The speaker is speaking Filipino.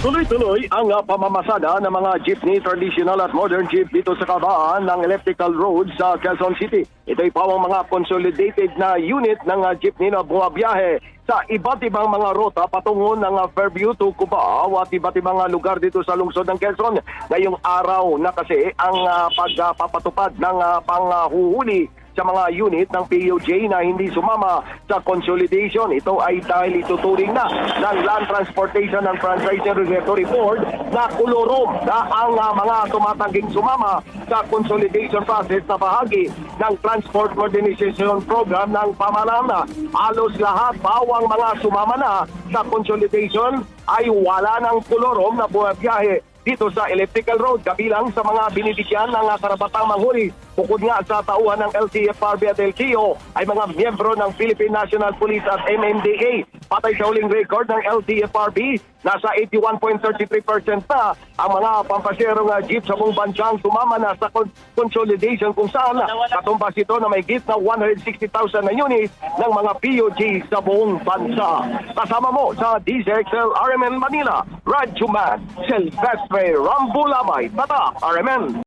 Tuloy-tuloy ang uh, pamamasada ng mga jeepney, traditional at modern jeep dito sa kabaan ng electrical road sa Quezon City. Ito'y pawang mga consolidated na unit ng uh, jeepney na bumabiyahe sa iba't ibang mga ruta patungo ng uh, Fairview to Cubao at iba't ibang lugar dito sa lungsod ng Quezon. Ngayong araw na kasi ang pagpapatupad ng uh, panghuhuli sa mga unit ng POJ na hindi sumama sa consolidation. Ito ay dahil ituturing na ng Land Transportation and Franchising Regulatory Board na kulurom na ang uh, mga tumatangging sumama sa consolidation process na bahagi ng Transport Modernization Program ng pamahalaan. Halos lahat bawang mga sumama na sa consolidation ay wala ng kulurom na bumabiyahe dito sa electrical road kabilang sa mga binibigyan ng uh, karapatang manghuli bukod nga sa tauhan ng LTFRB at LTO ay mga miyembro ng Philippine National Police at MMDA. Patay sa huling record ng LTFRB, nasa 81.33% na ang mga pampasyerong uh, jeep sa buong bansang sumama na sa con- consolidation kung saan katumbas ito na may git na 160,000 na units ng mga POG sa buong bansa. Kasama mo sa DZXL RMN Manila, Radyo Man, Silvestre Rambulamay, Tata RMN.